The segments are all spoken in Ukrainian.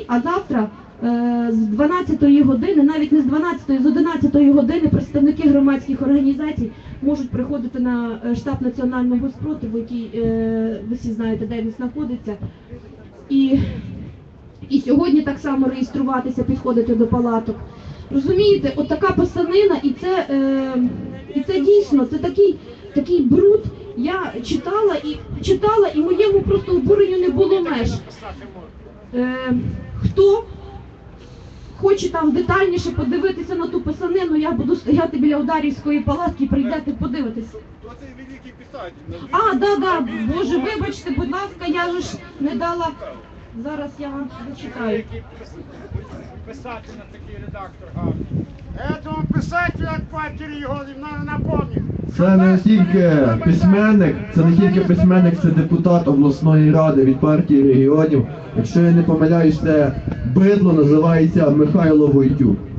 людей, а завтра е, з 12 години, навіть не з 12, з 11 години представники громадських організацій можуть приходити на е, штаб національного спротиву, який е, ви всі знаєте, де він знаходиться. І, і сьогодні так само реєструватися, підходити до палаток. Розумієте, от така писанина, і це, і це дійсно це такий, такий бруд. Я читала і читала, і моєму просто обуренню не було меж. Хто хоче там детальніше подивитися на ту писанину, я буду стояти біля ударівської палатки, прийдете подивитися. А, да, да, боже, вибачте, будь ласка, я ж не дала. Зараз я вам зачитаю. Писати на такий редактор гарний. Этого писателя к матері його на напомнити. Це не тільки письменник, це не тільки письменник, це депутат обласної ради від партії регіонів. Якщо я не помиляюсь, це бидло називається Михайло Войтюк.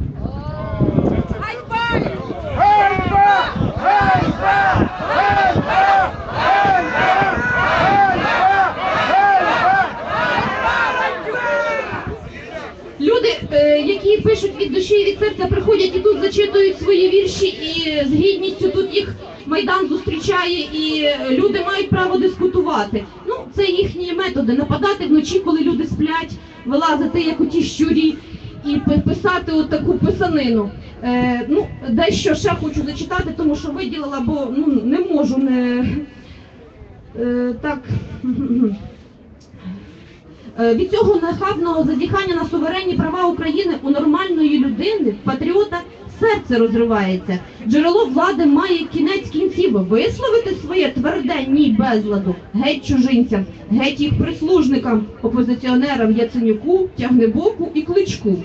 Пишуть від душі і від серця, приходять і тут зачитують свої вірші, і з гідністю тут їх майдан зустрічає, і люди мають право дискутувати. Ну, це їхні методи нападати вночі, коли люди сплять, вилазити як у ті щурі і писати от таку писанину. Е, ну, дещо ще хочу зачитати, тому що виділила, бо ну не можу не е, так. Е, Від цього нахабного зазіхання на суверенні права України у нормальної людини, патріота, серце розривається. Джерело влади має кінець кінців висловити своє тверде ні безладу геть чужинцям, геть їх прислужникам, опозиціонерам Яценюку, Тягнебоку і Кличку.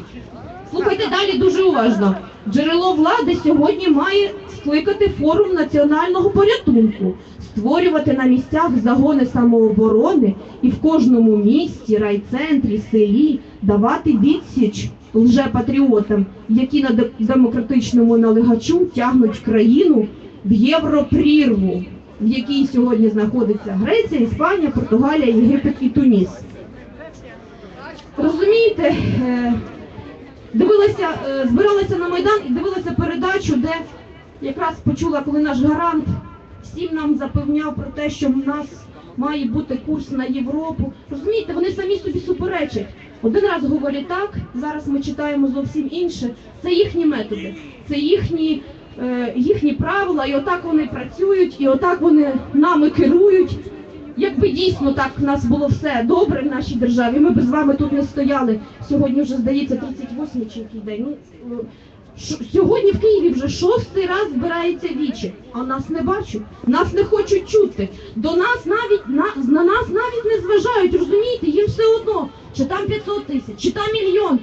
Слухайте далі дуже уважно. Джерело влади сьогодні має скликати форум національного порятунку, створювати на місцях загони самооборони і в кожному місті, райцентрі, селі давати відсіч лжепатріотам, які на демократичному налегачу тягнуть країну в європрірву, в якій сьогодні знаходиться Греція, Іспанія, Португалія, Єгипет і Туніс. Розумієте, е, дивилася, е, збиралася на Майдан і дивилася передачу, де якраз почула, коли наш гарант всім нам запевняв про те, що в нас має бути курс на Європу. Розумієте, вони самі собі суперечать. Один раз говорять так, зараз ми читаємо зовсім інше. Це їхні методи, це їхні, е, їхні правила, і отак вони працюють, і отак вони нами керують. Дійсно так в нас було все добре в нашій державі, ми б з вами тут не стояли. Сьогодні вже здається 38 чи який день. Ну сьогодні в Києві вже шостий раз збирається вічі, а нас не бачать, нас не хочуть чути. До нас навіть на, на нас навіть не зважають, розумієте, їм все одно, чи там 500 тисяч, чи там мільйон.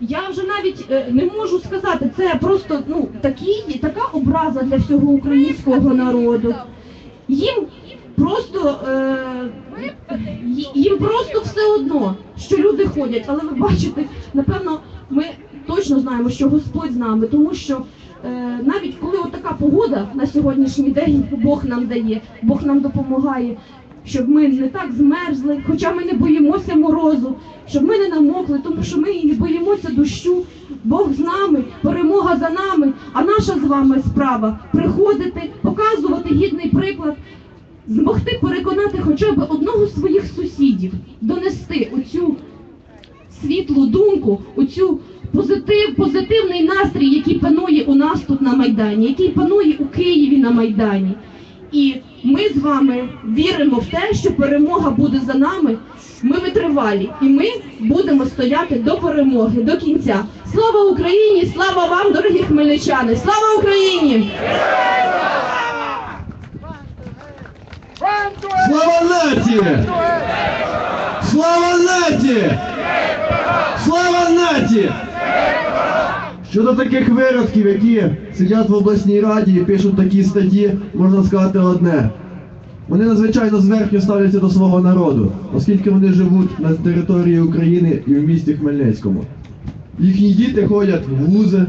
Я вже навіть е, не можу сказати, це просто ну такі, така образа для всього українського народу. Їм просто е, їм просто все одно, що люди ходять. Але ви бачите, напевно, ми точно знаємо, що Господь з нами, тому що е, навіть коли от така погода на сьогоднішній день Бог нам дає, Бог нам допомагає. Щоб ми не так змерзли, хоча ми не боїмося морозу, щоб ми не намокли, тому що ми не боїмося дощу. Бог з нами, перемога за нами. А наша з вами справа приходити, показувати гідний приклад, змогти переконати хоча б одного з своїх сусідів, донести оцю світлу думку, оцю позитив, позитивний настрій, який панує у нас тут на Майдані, який панує у Києві на Майдані. І ми з вами віримо в те, що перемога буде за нами. Ми витривалі, і ми будемо стояти до перемоги, до кінця. Слава Україні! Слава вам, дорогі хмельничани! Слава Україні! Слава нації! Слава нації! Слава нації! Щодо таких виродків, які сидять в обласній раді і пишуть такі статті, можна сказати одне. Вони надзвичайно зверхньо ставляться до свого народу, оскільки вони живуть на території України і в місті Хмельницькому. Їхні діти ходять в вузи,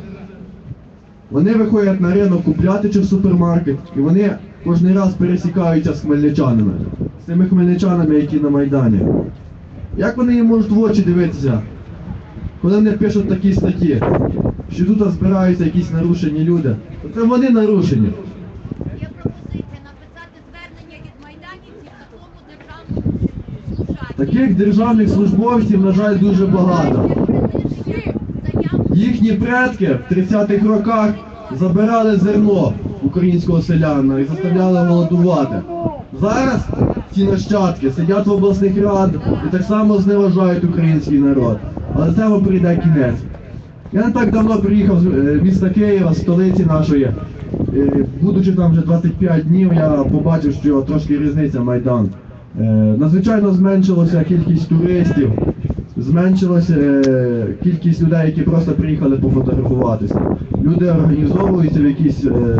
вони виходять на ринок купляти чи в супермаркет, і вони кожен раз пересікаються з хмельничанами, з тими хмельничанами, які на Майдані. Як вони їм можуть в очі дивитися, коли вони пишуть такі статті, що тут збираються якісь нарушені люди? Це вони нарушені. Є пропозиція написати звернення від майданівців такому державному служачі. Таких державних службовців, на жаль, дуже багато. Їхні предки в 30-х роках забирали зерно українського селяна і заставляли голодувати. Зараз ці нащадки сидять в обласних радах і так само зневажають український народ. Але цьому прийде кінець. Я не так давно приїхав з е, міста Києва, столиці нашої. Е, Будучи там вже 25 днів, я побачив, що трошки різниця Майдан. Е, Надзвичайно зменшилася кількість туристів, зменшилася е, кількість людей, які просто приїхали пофотографуватися. Люди організовуються в якісь е,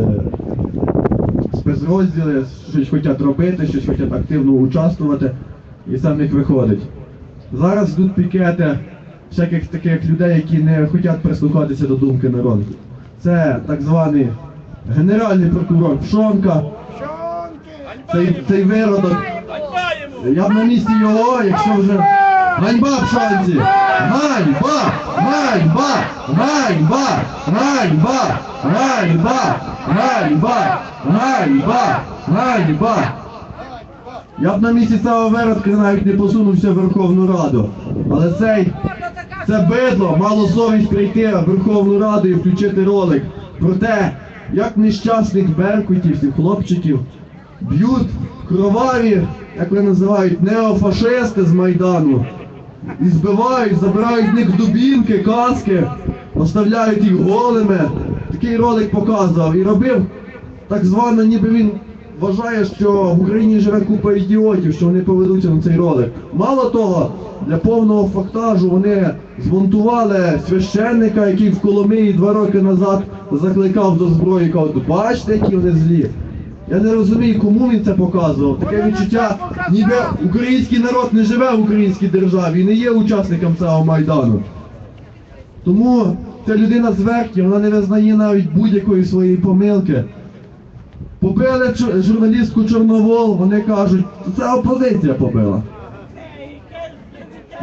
спецрозділи, щось хочуть робити, щось хочуть активно участвувати, і це в них виходить. Зараз йдуть пікети всяких таких людей, які не хочуть прислухатися до думки народу. Це так званий генеральний прокурор Пшонка, цей, цей виродок. Я б на місці його, якщо вже. Ганьба пшонці! Ганьба! Ганьба! Ганьба! Ганьба! Ганьба! Ганьба! Ганьба! Ганьба! Я б на місці цього виродка навіть не посунувся в Верховну Раду. Але цей це бидло мало совість прийти в Верховну Раду і включити ролик про те, як нещасних беркутівців, хлопчиків б'ють кроваві, як вони називають, неофашисти з Майдану. І збивають, забирають в них дубінки, каски, оставляють їх голими. Такий ролик показував і робив так звано, ніби він вважає, що в Україні живе купа ідіотів, що вони поведуться на цей ролик. Мало того, для повного фактажу вони змонтували священника, який в Коломиї два роки назад закликав до зброї, казав, бачите, які вони злі. Я не розумію, кому він це показував. Таке відчуття, ніби український народ не живе в українській державі і не є учасником цього майдану. Тому ця людина зверхні, вона не визнає навіть будь-якої своєї помилки. Побили журналістку Чорновол, вони кажуть, це опозиція побила.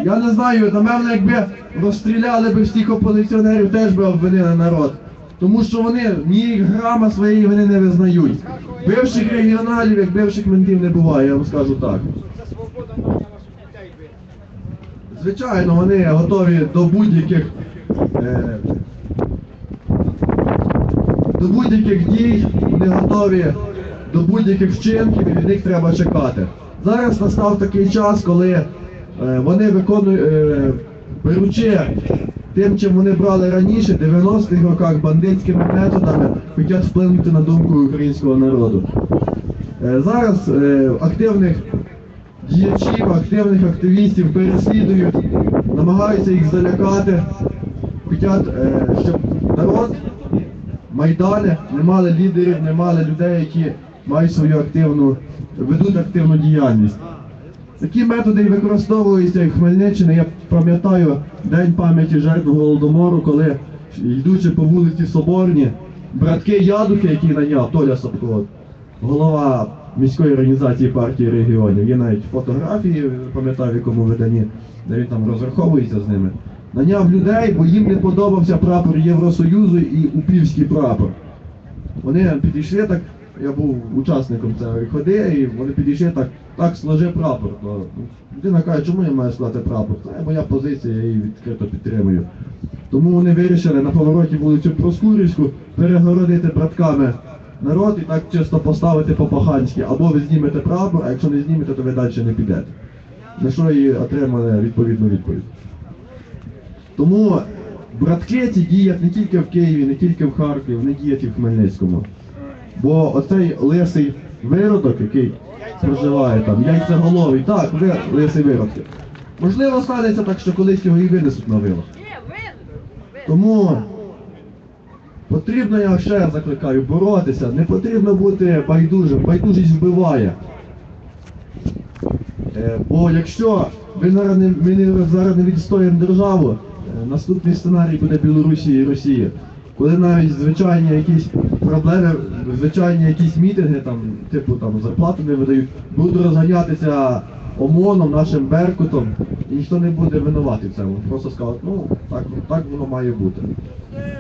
Я не знаю, напевно, якби розстріляли би всіх опозиціонерів, теж би обвинили народ. Тому що вони ні грама своєї вони не визнають. Бивших регіоналів, як бивших ментів не буває, я вам скажу так. Звичайно, вони готові до будь-яких е, до будь-яких дій, вони готові до будь-яких вчинків і від них треба чекати. Зараз настав такий час, коли е, вони виконують, е, беручи тим, чим вони брали раніше, в 90-х роках бандитськими методами, хочуть вплинути на думку українського народу. Е, зараз е, активних діячів, активних активістів переслідують, намагаються їх залякати, хочуть, е, щоб народ, майдани не мали лідерів, не мали людей, які мають свою активну, ведуть активну діяльність. Такі методи використовуються в Хмельниччині. Я пам'ятаю День пам'яті жертв Голодомору, коли йдучи по вулиці Соборні, братки Ядухи, які наняв Толя Сапко, голова міської організації партії регіонів. Є навіть фотографії, пам'ятаю, в якому виданні, де він там розраховується з ними. Наняв людей, бо їм не подобався прапор Євросоюзу і упівський прапор. Вони підійшли так, я був учасником цієї ходи, і вони підійшли так, так сложи прапор. То людина каже, чому я маю склати прапор? Це моя позиція, я її відкрито підтримую. Тому вони вирішили на повороті вулицю Проскурівську перегородити братками народ і так чисто поставити по-паханськи. Або ви знімете прапор, а якщо не знімете, то ви далі не підете. На що і отримали відповідну відповідь. Тому братки ці діють не тільки в Києві, не тільки в Харкові, вони діють і в Хмельницькому. Бо оцей лисий виродок, який проживає там, яйцеголовий, так, ви лисий виродки. Можливо, станеться так, що колись його і винесуть на вилах. Тому потрібно, я ще закликаю, боротися, не потрібно бути байдужим, байдужість вбиває. Е, Бо якщо ми зараз не, ми зараз не відстоїмо державу, е, наступний сценарій буде Білорусі і Росія. Коли навіть звичайні якісь проблеми, звичайні якісь мітинги, там, типу там зарплату не видають, будуть розганятися ОМОНом, нашим Беркутом, і ніхто не буде винувати в цьому. Просто скажуть, ну так, так воно має бути.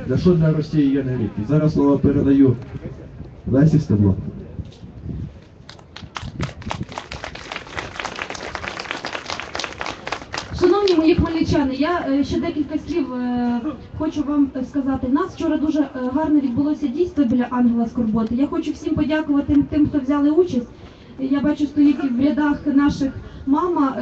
Для що для Росії є не рік? І зараз слово передаю Лесі Стебло. Мої хмельничани, я е, ще декілька слів е, хочу вам сказати. Нас вчора дуже е, гарно відбулося дійство біля Ангела Скорботи. Я хочу всім подякувати тим, хто взяли участь. Я бачу, стоїть в рядах наших мама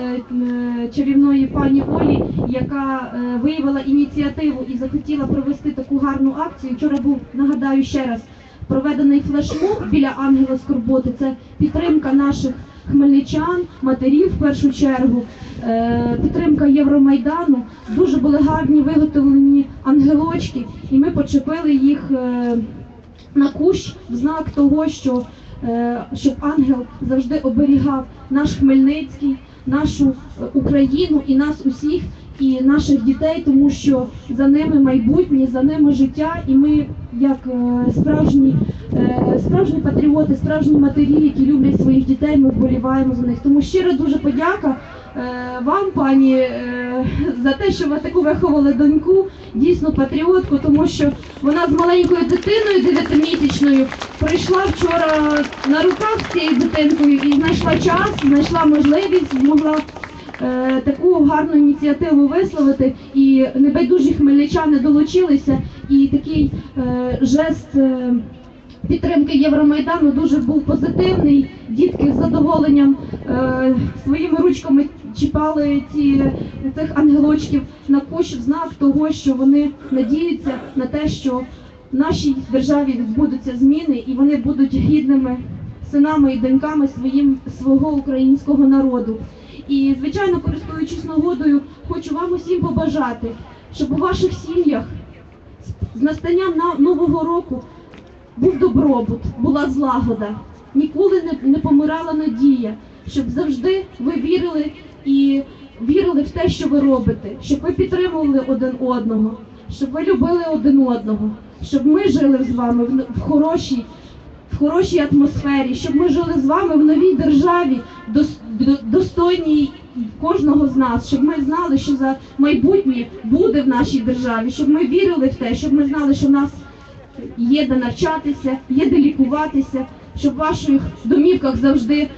чарівної пані Олі, яка виявила ініціативу і захотіла провести таку гарну акцію. Вчора був, нагадаю ще раз, проведений флешмоб біля Ангела Скорботи. Це підтримка наших хмельничан, матерів в першу чергу, е, підтримка Євромайдану. Дуже були гарні виготовлені ангелочки, і ми почепили їх е, на кущ в знак того, що е, щоб ангел завжди оберігав наш Хмельницький, нашу Україну і нас усіх, і наших дітей, тому що за ними майбутнє, за ними життя, і ми, як справжні, справжні патріоти, справжні матері, які люблять своїх дітей, ми вболіваємо за них. Тому щиро дуже подяка е, вам, пані, е, за те, що ви таку виховали доньку, дійсно патріотку, тому що вона з маленькою дитиною дев'ятимісячною прийшла вчора на руках цією дитинкою і знайшла час, знайшла можливість, змогла е, таку гарну ініціативу висловити. І небайдужі хмельничани долучилися, і такий е, жест. е, Підтримки Євромайдану дуже був позитивний. Дітки з задоволенням е, своїми ручками чіпали ці цих ангелочків на кущ в знак того, що вони надіються на те, що в нашій державі відбудуться зміни, і вони будуть гідними синами і доньками своїм свого українського народу. І звичайно, користуючись нагодою, хочу вам усім побажати, щоб у ваших сім'ях з настанням на нового року був добробут, була злагода, ніколи не, не помирала надія, щоб завжди ви вірили і вірили в те, що ви робите, щоб ви підтримували один одного, щоб ви любили один одного, щоб ми жили з вами в, хорошій, в хорошій атмосфері, щоб ми жили з вами в новій державі, до- достойній кожного з нас, щоб ми знали, що за майбутнє буде в нашій державі, щоб ми вірили в те, щоб ми знали, що нас є де навчатися, є де лікуватися, щоб в ваших домівках завжди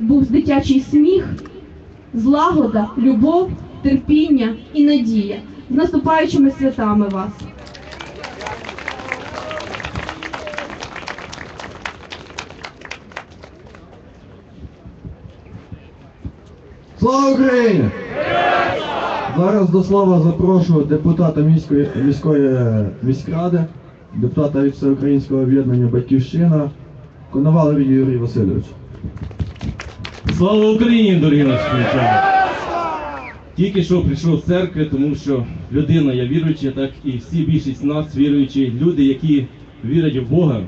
був дитячий сміх, злагода, любов, терпіння і надія. З наступаючими святами вас! Слава Україні! Зараз до слова запрошую депутата міської міської міськради, депутата від Всеукраїнського об'єднання Батьківщина Коновалов Юрій Васильович. Слава Україні, дорогі наші хмельничани! Тільки що прийшов з церкви, тому що людина я віруюча, так і всі більшість нас віруючі, люди, які вірять в Бога,